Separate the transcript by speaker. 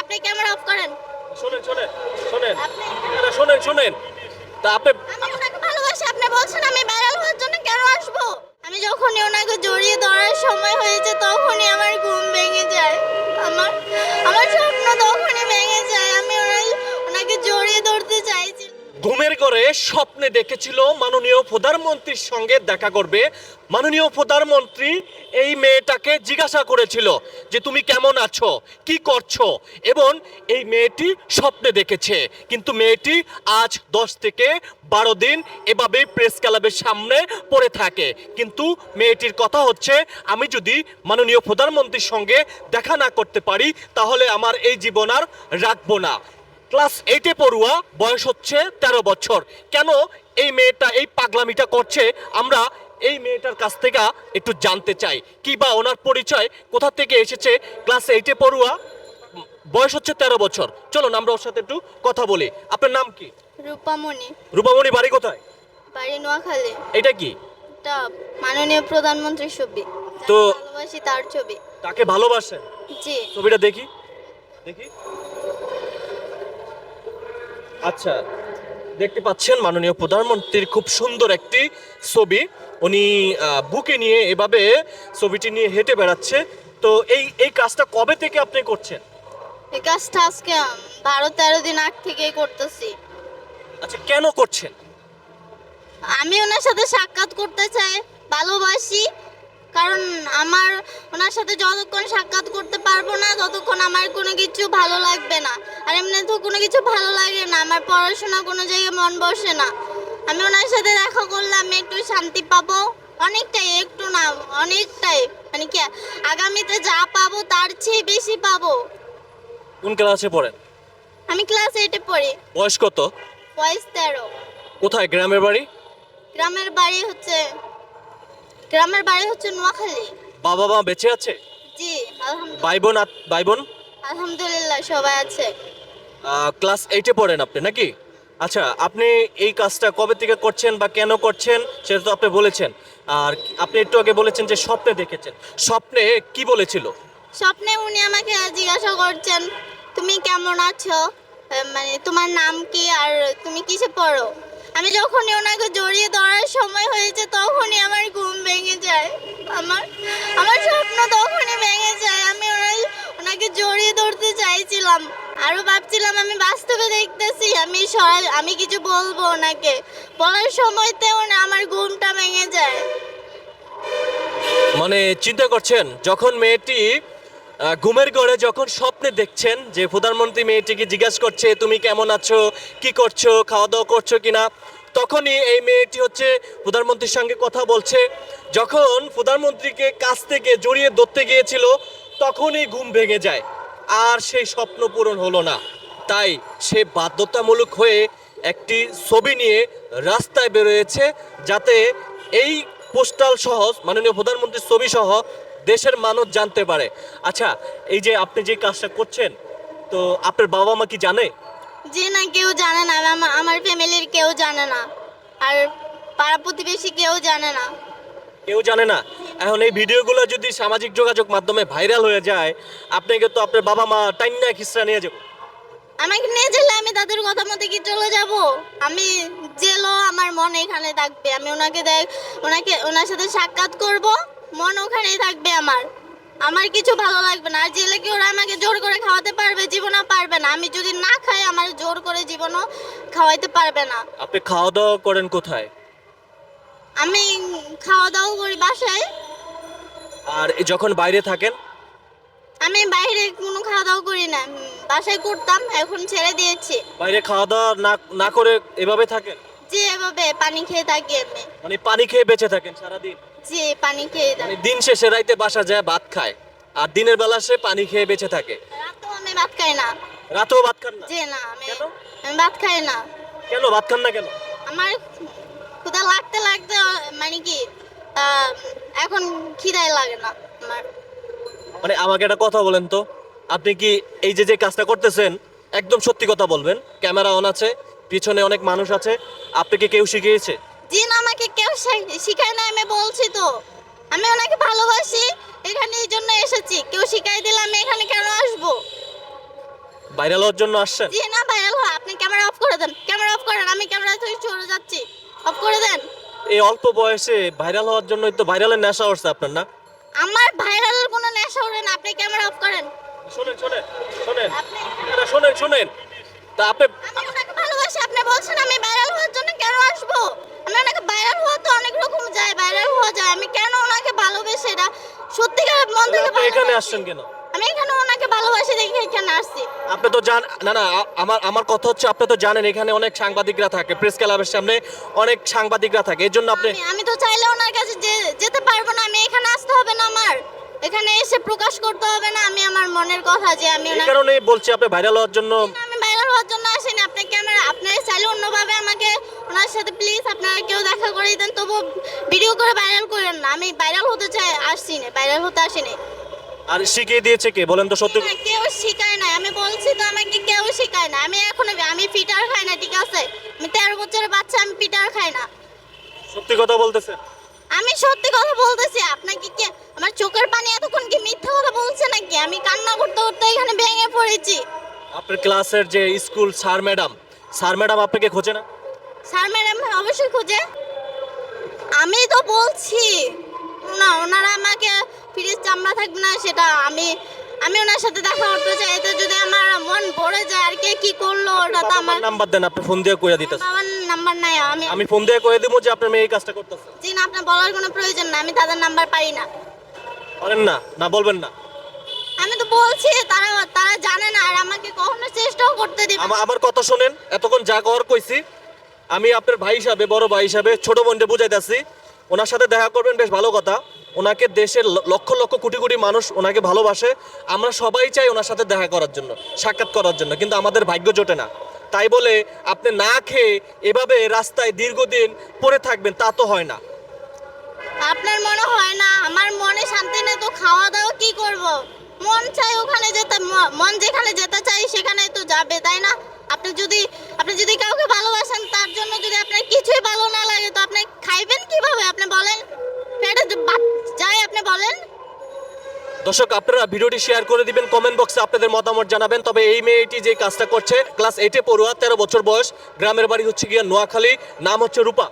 Speaker 1: আপনি camera off করেন।
Speaker 2: শুনেন শুনেন শুনেন। শুনেন শোনেন। তা আপনি
Speaker 1: আমি ওনাকে ভালোবাসি আপনি বলছেন আমি ভাইরাল হওয়ার জন্য কেন আসব? আমি যখনই ওনাকে জড়িয়ে ধরার সময় হয়েছে তখনই আমার ঘুম ভেঙে যায়। আমার
Speaker 2: ঘরে স্বপ্নে দেখেছিল মাননীয় প্রধানমন্ত্রীর সঙ্গে দেখা করবে। মাননীয় প্রধানমন্ত্রী এই মেয়েটাকে জিজ্ঞাসা করেছিল যে, তুমি কেমন আছো? কি করছ? এবং এই মেয়েটি স্বপ্নে দেখেছে। কিন্তু মেয়েটি আজ দশ থেকে বারো দিন এভাবে প্রেস ক্লাবের সামনে পড়ে থাকে। কিন্তু মেয়েটির কথা হচ্ছে, আমি যদি মাননীয় প্রধানমন্ত্রীর সঙ্গে দেখা না করতে পারি, তাহলে আমার এই জীবন আর রাখব না। ক্লাস এইটে পড়ুয়া বয়স হচ্ছে তেরো বছর। কেন এই মেয়েটা এই পাগলামিটা করছে? আমরা এই মেয়েটার কাছ থেকে একটু জানতে চাই। কি বা ওনার পরিচয় কোথা থেকে এসেছে? ক্লাস এইটে পড়ুয়া বয়স হচ্ছে তেরো বছর। চলুন আমরা ওর সাথে একটু কথা বলি। আপনার নাম কি?
Speaker 1: রূপামণি।
Speaker 2: রূপামণি বাড়ি কোথায়?
Speaker 1: বাড়ি নোয়াখালী।
Speaker 2: এটা কি?
Speaker 1: এটা মাননীয় প্রধানমন্ত্রীর ছবি।
Speaker 2: তো-
Speaker 1: ভালোবাসি তার ছবি।
Speaker 2: তাকে ভালোবাসেন?
Speaker 1: জি।
Speaker 2: ছবিটা দেখি। দেখি। আচ্ছা দেখতে পাচ্ছেন মাননীয় প্রধানমন্ত্রীর খুব সুন্দর একটি ছবি। উনি বুকে নিয়ে এভাবে ছবিটি নিয়ে হেঁটে বেড়াচ্ছে। তো এই এই কাজটা কবে থেকে আপনি করছেন?
Speaker 1: এই কাজটা আজকে বারো তেরো দিন আগ থেকেই করতেছি।
Speaker 2: আচ্ছা কেন করছেন?
Speaker 1: আমি ওনার সাথে সাক্ষাৎ করতে চাই ভালোবাসি কারণ আমার ওনার সাথে যতক্ষণ সাক্ষাৎ করতে পারব না ততক্ষণ আমার কোনো কিছু ভালো লাগবে না। আর এমনি তো কোনো কিছু ভালো লাগে না আমার পড়াশোনা কোনো জায়গায় মন বসে না। আমি ওনার সাথে দেখা করলে আমি একটু শান্তি পাবো। অনেকটাই একটু না অনেকটাই। মানে কি আগামীতে যা পাবো তার চেয়ে বেশি পাবো।
Speaker 2: কোন ক্লাসে পড়েন?
Speaker 1: আমি ক্লাস এইটে পড়ি।
Speaker 2: বয়স কত?
Speaker 1: বয়স তেরো।
Speaker 2: কোথায় গ্রামের বাড়ি?
Speaker 1: গ্রামের বাড়ি হচ্ছে গ্রামের বাড়ি হচ্ছে নোয়াখালী।
Speaker 2: বাবা মা বেঁচে আছে?
Speaker 1: জি আলহামদুলিল্লাহ।
Speaker 2: ভাই বোন আত- ভাই বোন
Speaker 1: আলহামদুলিল্লাহ সবাই আছে।
Speaker 2: ক্লাস এইটে পড়েন আপনি নাকি? আচ্ছা আপনি এই কাজটা কবে থেকে করছেন বা কেন করছেন সেটা তো আপনি বলেছেন। আর আপনি একটু আগে বলেছেন যে স্বপ্নে দেখেছেন। স্বপ্নে কি বলেছিল?
Speaker 1: স্বপ্নে উনি আমাকে জিজ্ঞাসা করছেন তুমি কেমন আছো? আহ, মানে তোমার নাম কি আর তুমি কিসে পড়ো? আমি যখনই ওনাকে জড়িয়ে ধরার বাস্তবে দেখতেছি, আমি আমি কিছু বলব ওনাকে। বলার সময়তে ওনা আমার ঘুমটা ভেঙে যায়।
Speaker 2: মানে চিন্তা করছেন, যখন মেয়েটি ঘুমের ঘরে যখন স্বপ্নে দেখছেন যে প্রধানমন্ত্রী মেয়েটিকে জিজ্ঞাসা করছে, তুমি কেমন আছো? কি করছ? খাওয়া দাওয়া করছ কিনা? তখনই এই মেয়েটি হচ্ছে প্রধানমন্ত্রীর সঙ্গে কথা বলছে। যখন প্রধানমন্ত্রীকে কাছ থেকে জড়িয়ে ধরতে গিয়েছিল, তখনই ঘুম ভেঙে যায়। আর সেই স্বপ্ন পূরণ হলো না। তাই সে বাধ্যতামূলক হয়ে একটি ছবি নিয়ে রাস্তায় বেরোয়েছে যাতে এই পোস্টাল সহ মাননীয় প্রধানমন্ত্রীর ছবি সহ দেশের মানুষ জানতে পারে। আচ্ছা এই যে আপনি যে কাজটা করছেন তো আপনার বাবা মা কি জানে?
Speaker 1: যে না কেউ জানে না। আমার ফ্যামিলির কেউ জানে না। আর পাড়া প্রতিবেশী কেউ জানে না।
Speaker 2: কেউ জানে না। এখন এই ভিডিওগুলো যদি সামাজিক যোগাযোগ মাধ্যমে ভাইরাল হয়ে যায় আপনাকে তো আপনার বাবা মা টাইনা খিসরা নিয়ে যাব।
Speaker 1: আমাকে নিয়ে গেলে আমি তাদের কথা মতো কি চলে যাব? আমি জেলও আমার মন এখানে থাকবে। আমি ওনাকে দেখ ওনাকে ওনার সাথে সাক্ষাৎ করব মন ওখানেই থাকবে আমার। আমার কিছু ভালো লাগবে না। আর জেলে কি ওরা আমাকে জোর করে খাওয়াতে পারবে? জীবনও পারবে না। আমি যদি না খাই আমার জোর করে জীবনও খাওয়াইতে পারবে না।
Speaker 2: আপনি খাওয়া দাওয়া করেন কোথায়?
Speaker 1: আমি খাওয়া দাওয়া করি বাসায়।
Speaker 2: আর যখন বাইরে থাকেন
Speaker 1: আমি বাইরে কোনো খাওয়া দাওয়া করি না। বাসায় করতাম এখন ছেড়ে দিয়েছি।
Speaker 2: বাইরে খাওয়া দাওয়া না না করে এভাবে থাকেন?
Speaker 1: যে এভাবে পানি খেয়ে থাকি আমি।
Speaker 2: মানে পানি খেয়ে বেঁচে থাকেন সারাদিন?
Speaker 1: যে পানি খেয়ে
Speaker 2: মানে
Speaker 1: থাকি
Speaker 2: দিন শেষে রাইতে বাসা যায় ভাত খায়। আর দিনের বেলা সে পানি খেয়ে বেঁচে থাকে।
Speaker 1: রাতেও আমি ভাত খাই না।
Speaker 2: রাতেও ভাত খান না?
Speaker 1: যে না আমি আমি ভাত খাই না।
Speaker 2: কেন ভাত খান না কেন?
Speaker 1: আমার ক্ষুধা লাগতে লাগতে মানে কি এখন খিদাই লাগে না আমার।
Speaker 2: মানে আমাকে একটা কথা বলেন তো। আপনি কি এই যে যে কাজটা করতেছেন একদম সত্যি কথা বলবেন? ক্যামেরা অন আছে পিছনে অনেক মানুষ আছে। আপনাকে কেউ শিখিয়েছে?
Speaker 1: জিন আমাকে কেউ শিখায় না আমি বলছি তো। আমি ওনাকে ভালোবাসি এখানে এই জন্য এসেছি। কেউ শিখাই দিলে আমি এখানে কেন আসব?
Speaker 2: ভাইরাল হওয়ার জন্য আসছেন?
Speaker 1: জি না ভাইরাল হয় আপনি ক্যামেরা অফ করে দেন। ক্যামেরা অফ করেন আমি ক্যামেরা থেকে চলে যাচ্ছি। অফ করে দেন।
Speaker 2: এই অল্প বয়সে ভাইরাল হওয়ার জন্যই তো ভাইরালের নেশা হচ্ছে আপনার না?
Speaker 1: আমার ভাইরালের কোনো নেশা ওঠে না। আপনি ক্যামেরা অফ করেন।
Speaker 2: শোনেন শোনেন শোনেন।
Speaker 1: আপনি
Speaker 2: শুনেন শোনেন। তা আপনি
Speaker 1: আমি ওনাকে ভালোবাসি আপনি বলছেন আমি ভাইরাল হওয়ার জন্য কেন আসব? আমি ওনাকে ভাইরাল হওয়া তো অনেক রকম যায় ভাইরাল হওয়া যায়। আমি কেন ওনাকে ভালোবেসে এটা সত্যিকার মন থেকে
Speaker 2: এখানে আসছেন কেন?
Speaker 1: আমি ভালোবাসি দেখে এখানে আসছি।
Speaker 2: আপনি তো জান না না আমার আমার কথা হচ্ছে আপনি তো জানেন এখানে অনেক সাংবাদিকরা থাকে প্রেস ক্লাবের সামনে অনেক সাংবাদিকরা থাকে এর জন্য আপনি
Speaker 1: আমি তো চাইলে ওনার কাছে যেতে পারব না আমি এখানে আসতে হবে না আমার। এখানে এসে প্রকাশ করতে হবে না আমি আমার মনের কথা যে আমি
Speaker 2: এই কারণেই বলছি আপনি ভাইরাল হওয়ার জন্য
Speaker 1: আমি ভাইরাল হওয়ার জন্য আসিনি আপনি ক্যামেরা আপনারা চাইলে অন্যভাবে আমাকে ওনার সাথে প্লিজ আপনারা কেউ দেখা করে দেন তবু ভিডিও করে ভাইরাল করেন না আমি ভাইরাল হতে চাই আসছি না ভাইরাল হতে আসিনি।
Speaker 2: আর শিখিয়ে দিয়েছে কে? বলেন তো সত্যি
Speaker 1: কেউ শিখায় না আমি বলছি তো আমাকে কেউ শিখায় না আমি এখনও আমি পিটার খাই না ঠিক আছে? আমি তেরো বছরের বাচ্চা আমি পিটার খাই না।
Speaker 2: সত্যি কথা বলতেছেন
Speaker 1: আমি সত্যি কথা বলতেছি। আপনাকে কি আমার চোখের পানি এতক্ষণ কি মিথ্যা কথা বলছে নাকি? আমি কান্না করতে করতে এখানে ভেঙে পড়েছি।
Speaker 2: আপনার ক্লাসের যে school sir madam sir madam আপনাকে খোঁজে না?
Speaker 1: স্যার ম্যাডাম অবশ্যই খোঁজে। আমি তো বলছি। না ফ্রিজ চামড়া থাকবে না সেটা আমি আমি ওনার সাথে দেখা করতে চাই। এতে যদি আমার মন ভরে যায় আর কে কি করল ওটা তো আমার
Speaker 2: নাম্বার দেন আপনি ফোন দিয়ে কইয়া দিতেছেন।
Speaker 1: বাবার নাম্বার নাই আমি
Speaker 2: আমি ফোন দিয়ে কয়ে দিব যে আপনার মেয়ে এই কাজটা করতেছে।
Speaker 1: জি না আপনার বলার কোনো প্রয়োজন না আমি তাদের নাম্বার পাই না।
Speaker 2: বলেন না না বলবেন না।
Speaker 1: আমি তো বলছি তারা তারা জানে না আর আমাকে কখনো চেষ্টাও করতে দিবে না।
Speaker 2: আমা- আমার কথা শোনেন এতক্ষণ যা করার কইছি আমি আপনার ভাই হিসাবে বড় ভাই হিসাবে ছোট বোনকে বুঝাইতেছি। ওনার সাথে দেখা করবেন বেশ ভালো কথা। ওনাকে দেশের লক্ষ লক্ষ কোটি কোটি মানুষ ওনাকে ভালোবাসে। আমরা সবাই চাই ওনার সাথে দেখা করার জন্য, সাক্ষাৎ করার জন্য, কিন্তু আমাদের ভাগ্য জোটে না। তাই বলে আপনি না খেয়ে এভাবে রাস্তায় দীর্ঘদিন পড়ে থাকবেন, তা তো হয় না।
Speaker 1: আপনার মনে হয় না? আমার মনে শান্তি নেই তো খাওয়া দাওয়া কি করব? মন চাই ওখানে যেতে মন যেখানে যেতে চাই সেখানে তো যাবে, তাই না? আপনি যদি আপনি যদি কাউকে ভালোবাসেন, তার জন্য যদি আপনার কিছুই ভালো না লাগে, তো আপনি খাইবেন কীভাবে? আপনি বলেন। পেটে আপনি বলেন।
Speaker 2: দর্শক, আপনারা ভিডিওটি শেয়ার করে দিবেন কমেন্ট বক্সে আপনাদের মতামত জানাবেন। তবে এই মেয়েটি যে কাজটা করছে ক্লাস এইটে পড়ুয়া, তেরো বছর বয়স, গ্রামের বাড়ি হচ্ছে গিয়া নোয়াখালী, নাম হচ্ছে রূপা।